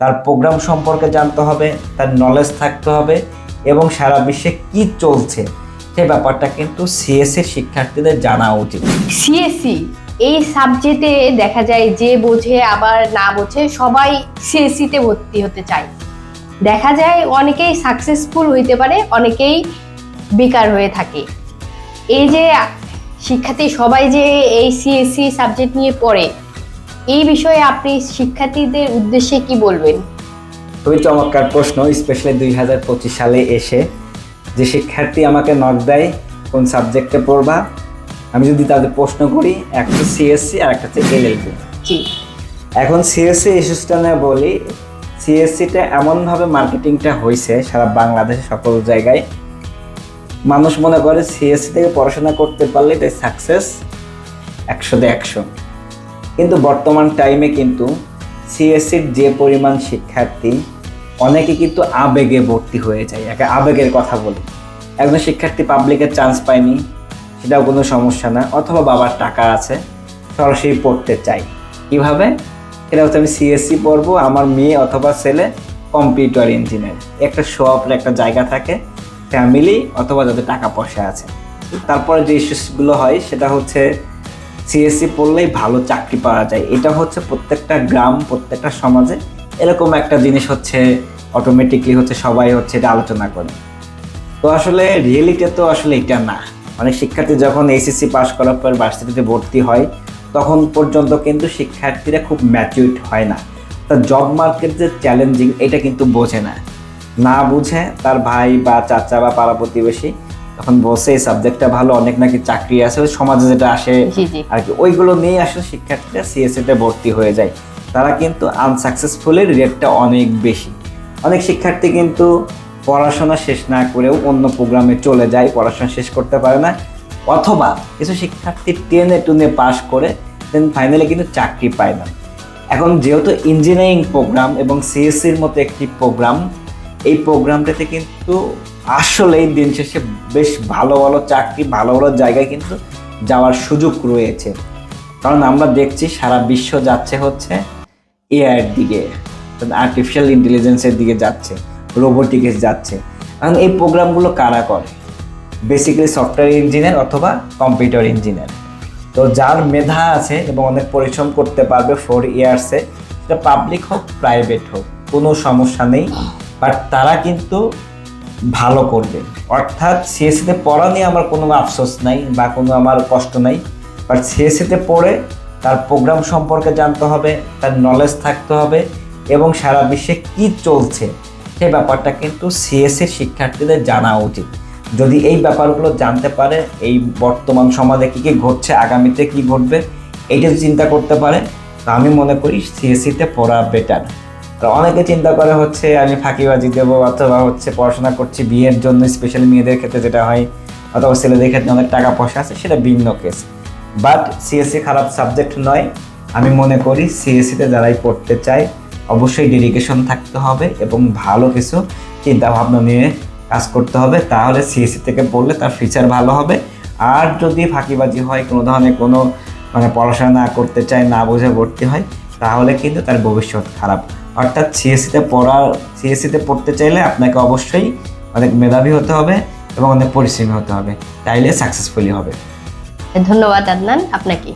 তার প্রোগ্রাম সম্পর্কে জানতে হবে, তার নলেজ থাকতে হবে এবং সারা বিশ্বে কি চলছে সে ব্যাপারটা কিন্তু সিএসসির শিক্ষার্থীদের জানা উচিত। সিএসসি এই সাবজেক্টে দেখা যায় যে বোঝে, আবার না বোঝে, সবাই সিএসসিতে ভর্তি হতে চায়। দেখা যায় অনেকেই সাকসেসফুল হইতে পারে, অনেকেই বেকার হয়ে থাকে। এই যে শিক্ষার্থী সবাই যে এই সিএসসি সাবজেক্ট নিয়ে পড়ে এই বিষয়ে আপনি শিক্ষার্থীদের উদ্দেশ্যে কি বলবেন? খুবই চমৎকার প্রশ্ন স্পেশালি দুই হাজার পঁচিশ সালে এসে যে শিক্ষার্থী আমাকে নক দেয় কোন সাবজেক্টে পড়বা আমি যদি তাদের প্রশ্ন করি একটা সিএসসি আর একটা হচ্ছে এলএলবি জি। এখন সিএসসি ইস্যুসটা নিয়ে বলি সিএসসিটা এমনভাবে মার্কেটিংটা হয়েছে সারা বাংলাদেশে সকল জায়গায়। মানুষ মনে করে সিএসসি থেকে পড়াশোনা করতে পারলে এটাই সাকসেস একশোতে একশো। কিন্তু বর্তমান টাইমে কিন্তু সিএসসির যে পরিমাণ শিক্ষার্থী, অনেকে কিন্তু আবেগে ভর্তি হয়ে যায়, একে আবেগের কথা বলি। একজন শিক্ষার্থী পাবলিকের চান্স পায়নি, সেটাও কোনো সমস্যা না, অথবা বাবার টাকা আছে, সরাসরি পড়তে চাই। কীভাবে? এটা হচ্ছে আমি সিএসসি পড়ব, আমার মেয়ে অথবা ছেলে কম্পিউটার ইঞ্জিনিয়ার একটা শপের একটা জায়গা থাকে ফ্যামিলি অথবা যাদের টাকা পয়সা আছে। তারপরে যে ইস্যুসগুলো হয়, সেটা হচ্ছে সিএসসি পড়লেই ভালো চাকরি পাওয়া যায়। এটা হচ্ছে প্রত্যেকটা গ্রাম, প্রত্যেকটা সমাজে এরকম একটা জিনিস হচ্ছে অটোমেটিকলি হচ্ছে সবাই হচ্ছে এটা আলোচনা করে। তো আসলে রিয়েলিটি তো আসলে এটা না। অনেক শিক্ষার্থী যখন এইচএসসি পাস করার পর ভার্সিটিতে ভর্তি হয়, তখন পর্যন্ত কিন্তু শিক্ষার্থীরা খুব ম্যাচিউড হয় না। তা জব মার্কেট যে চ্যালেঞ্জিং এটা কিন্তু বোঝে না। না বুঝে তার ভাই বা চাচা বা পাড়া প্রতিবেশী তখন বসে এই সাবজেক্টটা ভালো অনেক নাকি চাকরি আছে সমাজে যেটা আসে আর কি। ওইগুলো নিয়ে আসলে শিক্ষার্থীরা সিএসসি তে ভর্তি হয়ে যায়। তারা কিন্তু আনসাকসেসফুলের রেটটা অনেক বেশি। অনেক শিক্ষার্থী কিন্তু পড়াশোনা শেষ না করেও অন্য প্রোগ্রামে চলে যায় পড়াশোনা শেষ করতে পারে না। অথবা কিছু শিক্ষার্থী টেনে টুনে পাশ করে দেন ফাইনালি কিন্তু চাকরি পায় না। এখন যেহেতু ইঞ্জিনিয়ারিং প্রোগ্রাম এবং সিএসসির মতো একটি প্রোগ্রাম এই প্রোগ্রামটাতে কিন্তু আসলেই দিন শেষে বেশ ভালো ভালো চাকরি, ভালো ভালো জায়গায় কিন্তু যাওয়ার সুযোগ রয়েছে। কারণ আমরা দেখছি সারা বিশ্ব যাচ্ছে হচ্ছে এআইয়ের দিকে আর্টিফিশিয়াল ইন্টেলিজেন্সের দিকে যাচ্ছে রোবোটিক্স যাচ্ছে। কারণ এই প্রোগ্রামগুলো কারা করে? বেসিক্যালি সফটওয়্যার ইঞ্জিনিয়ার অথবা কম্পিউটার ইঞ্জিনিয়ার তো যার মেধা আছে এবং অনেক পরিশ্রম করতে পারবে ফোর ইয়ার্সে সেটা পাবলিক হোক প্রাইভেট হোক, কোনো সমস্যা নেই। বাট তারা কিন্তু ভালো করবে। অর্থাৎ সিএসসিতে পড়া নিয়ে আমার কোনো আফসোস নাই বা কোনো আমার কষ্ট নাই। বাট সিএসিতে পড়ে তার প্রোগ্রাম সম্পর্কে জানতে হবে, তার নলেজ থাকতে হবে এবং সারা বিশ্বে কি চলছে সেই ব্যাপারটা কিন্তু সিএসসির শিক্ষার্থীদের জানা উচিত। যদি এই ব্যাপারগুলো জানতে পারে, এই বর্তমান সমাজে কী কী ঘটছে, আগামীতে কি ঘটবে যদি চিন্তা করতে পারে, তো আমি মনে করি সিএসসিতে পড়া বেটার আর অনেকে চিন্তা করে হচ্ছে, আমি ফাঁকিবাজি দেবো অথবা হচ্ছে পড়াশোনা করছি বিয়ের জন্য স্পেশালি মেয়েদের ক্ষেত্রে যেটা হয়, অথবা ছেলেদের ক্ষেত্রে অনেক টাকা পয়সা আছে, সেটা ভিন্ন কেস বাট সিএসসি খারাপ সাবজেক্ট নয়। আমি মনে করি সিএসসিতে যারাই পড়তে চায়, অবশ্যই ডেডিকেশন থাকতে হবে এবং ভালো কিছু চিন্তা ভাবনা নিয়ে কাজ করতে হবে। তাহলে সিএসসি থেকে পড়লে তার ফিচার ভালো হবে। আর যদি ফাঁকিবাজি হয়, কোনো ধরনের কোনো মানে পড়াশোনা না করতে চায়, না বুঝে ভর্তি হয়, তাহলে কিন্তু তার ভবিষ্যৎ খারাপ। অর্থাৎ সিএসসিতে পড়ার সিএসসিতে পড়তে চাইলে আপনাকে অবশ্যই অনেক মেধাবী হতে হবে এবং অনেক পরিশ্রমী হতে হবে। তাইলে সাকসেসফুলি হবে। ধন্যবাদ আদনান, আপনাকে।